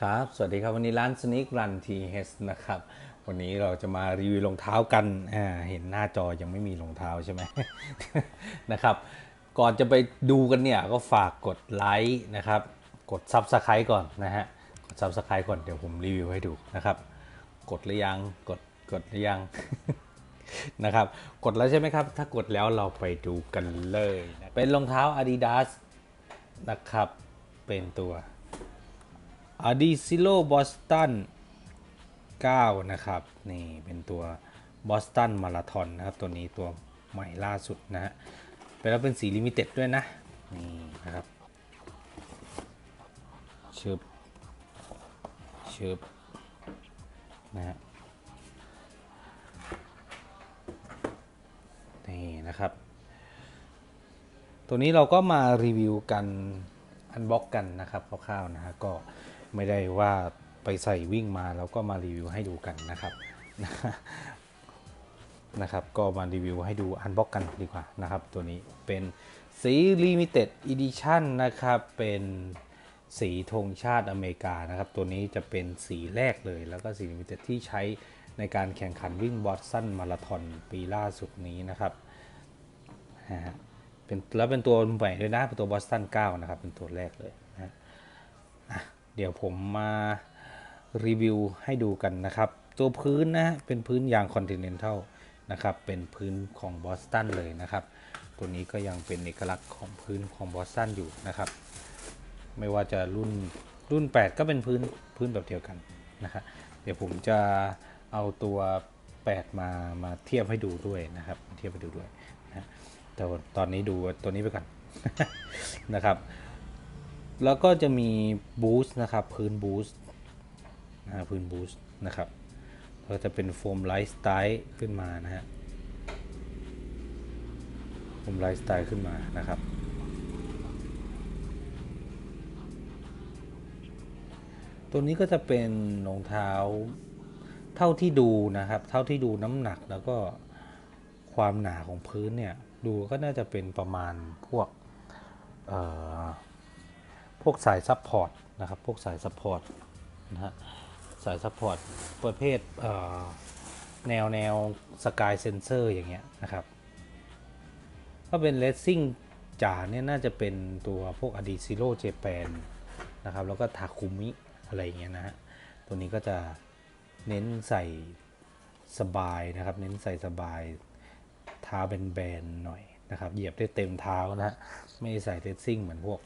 ครับ สวัสดีครับ วันนี้ร้าน Sneak Run TH นะครับ วันนี้เราจะมารีวิวรองเท้ากัน อ่า เห็นหน้าจอยังไม่มีรองเท้าใช่ไหม นะครับ ก่อนจะไปดูกันเนี่ย ก็ฝากกดไลค์นะครับ กด Subscribe ก่อนนะฮะ กด Subscribe ก่อน เดี๋ยวผมรีวิวให้ดูนะครับ กดหรือยัง กด กดหรือยัง นะครับ กดแล้วใช่ไหมครับ ถ้ากดแล้วเราไปดูกันเลย เป็นรองเท้า Adidas นะครับ เป็นตัว a d i s i l o Boston 9นะครับ นี่เป็นตัว Boston Marathon นะครับ ตัวนี้ตัวใหม่ล่าสุดนะฮะเป็นแล้วเป็นสีลิมิเต็ดด้วยนะ นี่นะครับชึบชึบนะฮะนี่นะครับ ตัวนี้เราก็มารีวิวกัน อันบ็อกกันนะครับคร่าวๆนะฮะก็ ไม่ได้ว่าไปใส่วิ่งมาแล้วก็มารีวิวให้ดูกันนะครับนะครับ ก็มารีวิวให้ดูอันบ็อกกันดีกว่านะครับ ตัวนี้เป็นสี Limited Edition นนะครับ เป็นสีธงชาติอเมริกานะครับ ตัวนี้จะเป็นสีแรกเลย แล้วก็สี Limited ที่ใช้ในการแข่งขันวิ่งบอสตันมาราธอนปีล่าสุดนี้นะครับฮะเป็นแล้วเป็นตัวใหม่ด้วยนะ เป็นตัวบอสตัน9นะครับ เป็นตัวแรกเลย เดี๋ยวผมมารีวิวให้ดูกันนะครับ ตัวพื้นนะเป็นพื้นยางคอนติเนนทัลนะครับ เป็นพื้นของบอสตันเลยนะครับ ตัวนี้ก็ยังเป็นเอกลักษณ์ของพื้นของบอสตันอยู่นะครับ ไม่ว่าจะรุ่นรุ่น 8 ก็เป็นพื้นพื้นแบบเดียวกันนะครับเดี๋ยวผมจะเอาตัว 8 มามาเทียบให้ดูด้วยนะครับ เทียบให้ดูด้วยนะแต่ตอนนี้ดูตัวนี้ไปก่อนนะครับ แล้วก็จะมีบูสต์นะครับ พื้นบูสต์นะพื้นบูสต์นะครับก็จะเป็นโฟมไลท์สไตล์ขึ้นมานะฮะโฟมไลท์สไตล์ขึ้นมานะครับ ตัวนี้ก็จะเป็นรองเท้าเท่าที่ดูนะครับ เท่าที่ดูน้ำหนักแล้วก็ความหนาของพื้นเนี่ย ดูก็น่าจะเป็นประมาณพวกพ วกสายซับพอร์ตนะครับ พวกสายซับพอร์ตนะฮะ สายซับพอร์ตประเภทแนวแนวสกายเซนเซอร์อย่างเงี้ยนะครับ ถ้าเป็นเลสซิ่งจ๋าเนี่ยน่าจะเป็นตัวพวกอดีซิโร่เจแปนนะครับ แล้วก็ทาคุมิอะไรเงี้ยนะฮะ ตัวนี้ก็จะเน้นใส่สบายนะครับ เน้นใส่สบายเท้าเป็นแบนหน่อยนะครับ เหยียบได้เต็มเท้านะฮะ ไม่ใส่เทสซิ่งเหมือนพวก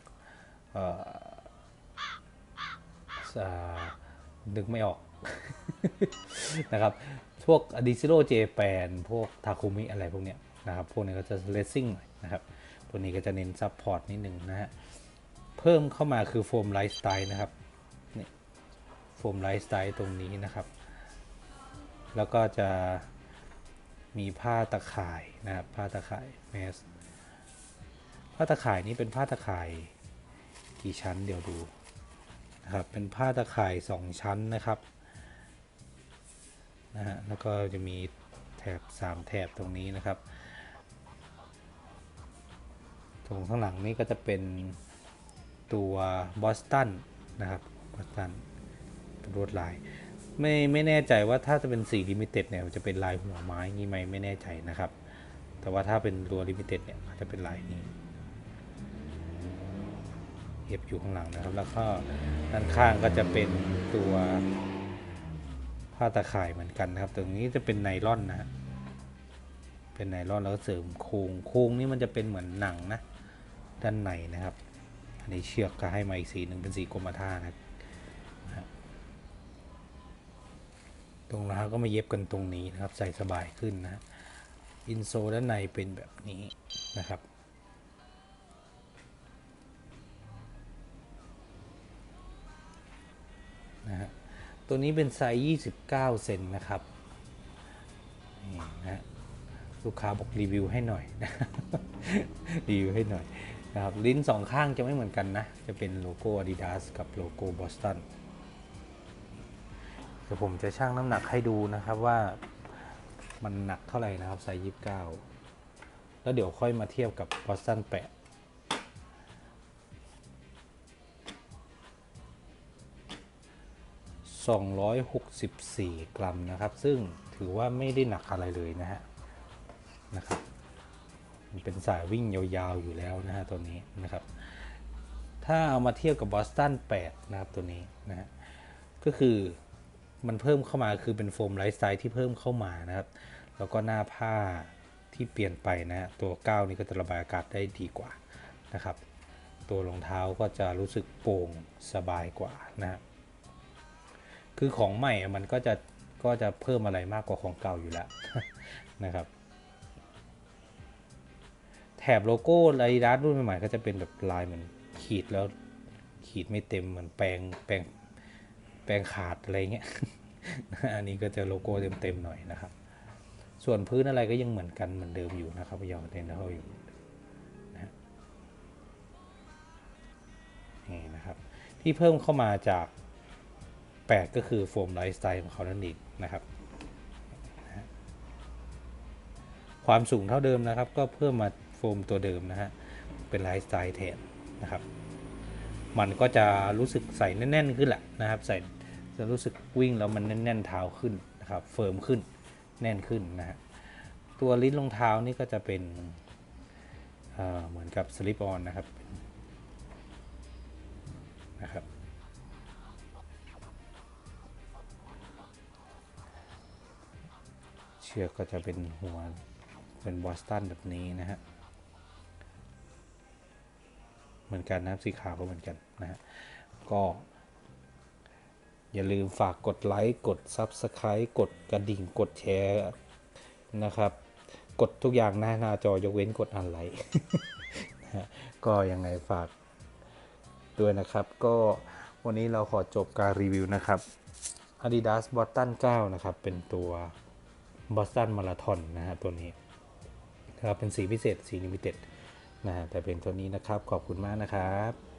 นึกไม่ออก นะครับ พวกอดิซิโ o เจแปนพวกทาคุมิอะไรพวกเนี้ยนะครับ พวกนี้ก็จะเลสซิ่งหน่อยนะครับ ตัวนี้ก็จะเน้นซับพอร์ตนิดนึงนะฮะ เพิ่มเข้ามาคือโฟมไลฟ์สไตล์นะครับนี่โฟมไลฟ์สไตล์ตรงนี้นะครับ แล้วก็จะมีผ้าตะข่ายนะครับ ผ้าตะข่ายแมสผ้าตะข่ายนี้เป็นผ้าตะข่าย กี่ชั้นเดี๋ยวดูนะครับเป็นผ้าตะข่ายสองชั้นนะครับนะฮะแล้วก็จะมีแถบสามแถบตรงนี้นะครับ ตรงข้างหลังนี้ก็จะเป็นตัวบอสตันนะครับบอสตันเป็นลวดลายไม่ไม่แน่ใจว่าถ้าจะเป็นสีลิมิเต็ดเนี่ยจะเป็นลายหัวไม้งี้ไหมไม่แน่ใจนะครับ แต่ว่าถ้าเป็นตัวลิมิเต็ดเนี่ยจะเป็นลายนี้ เก็บอยู่ข้างหลังนะครับ แล้วก็ด้านข้างก็จะเป็นตัวผ้าตะข่ายเหมือนกันนะครับ ตรงนี้จะเป็นไนล่อนนะฮะเป็นไนล่อนแล้วเสริมโครงโครงนี้มันจะเป็นเหมือนหนังนะด้านในนะครับ อันนี้เชือกก็ให้มาอีกสีหนึ่งเป็นสีกรมท่านะตรงนะครับก็มาเย็บกันตรงนี้นะครับ ใส่สบายขึ้นนะอินโซด้านในเป็นแบบนี้นะครับ ตัวนี้เป็นไซส์29 เซนนะครับนี่นะลูกค้าบอกรีวิวให้หน่อยนะรีวิวให้หน่อยนะครับลิ้นสองข้างจะไม่เหมือนกันนะ จะเป็นโลโก้ Adidas กับโลโก้ Boston เดี๋ยวผมจะชั่งน้ำหนักให้ดูนะครับว่ามันหนักเท่าไหร่นะครับไซส์29 แล้วเดี๋ยวค่อยมาเทียบกับ Boston 8 264 กรัมนะครับ ซึ่งถือว่าไม่ได้หนักอะไรเลยนะฮะนะครับมันเป็นสายวิ่งยาวๆอยู่แล้วนะฮะตัวนี้นะครับ ถ้าเอามาเทียบกับบอสตัน8นะครับตัวนี้นะฮะก็คือมันเพิ่มเข้ามาคือเป็นโฟมไลฟ์สไตล์ที่เพิ่มเข้ามานะครับ แล้วก็หน้าผ้าที่เปลี่ยนไปนะฮะตัวก้าวนี้ก็จะระบายอากาศได้ดีกว่านะครับ ตัวรองเท้าก็จะรู้สึกโปร่งสบายกว่านะฮะ คือของใหม่มันก็จะก็จะเพิ่มอะไรมากกว่าของเก่าอยู่แล้วนะครับ แถบโลโก้ไ d ดัสรุ่นใหม่ๆก็จะเป็นแบบลายเหมือนขีดแล้วขีดไม่เต็มเหมือนแปลงแปลงแปลงขาดอะไรเงี้ย อันนี้ก็จะโลโก้เต็มๆหน่อยนะครับ ส่วนพื้นอะไรก็ยังเหมือนกันเหมือนเดิมอยู่นะครับยาวเต็นเท่าอยู่นะนี่นะครับ ที่เพิ่มเข้ามาจาก 8 ก็คือโฟมไลฟ์สไตล์ของเขานั่นเองนะครับ ความสูงเท่าเดิมนะครับ ก็เพิ่มมาโฟมตัวเดิมนะฮะ เป็นไลฟ์สไตล์แทนนะครับ มันก็จะรู้สึกใส่แน่น ๆ ขึ้นแหละนะครับ ใส่จะรู้สึกวิ่งแล้วมันแน่น ๆ เท้าขึ้นนะครับ เฟิร์มขึ้น แน่นขึ้นนะฮะ ตัวลิ้นรองเท้านี่ก็จะเป็นเเหมือนกับสลิปออนนะครับนะครับ ชือกก็จะเป็นหัวเป็นบอสตันแบบนี้นะฮะเหมือนกันนะครับสีขาวก็เหมือนกันนะฮะก็ อย่าลืมฝากกดไลค์กด Subscribe กดกระดิ่งกดแชร์นะครับ กดทุกอย่างหน้าหน้าจอยกเว้นกดอันไลค์นะฮะก็ยังไงฝากด้วยนะครับ ก็วันนี้เราขอจบการรีวิวนะครับ Adidas Boston 9 นะครับ เป็นตัว บอสตันมาราทอนนะฮะตัวนี้นะครับเป็นสีพิเศษสีลิมิเต็ดนะฮะแต่เป็นตัวนี้นะครับขอบคุณมากนะครับ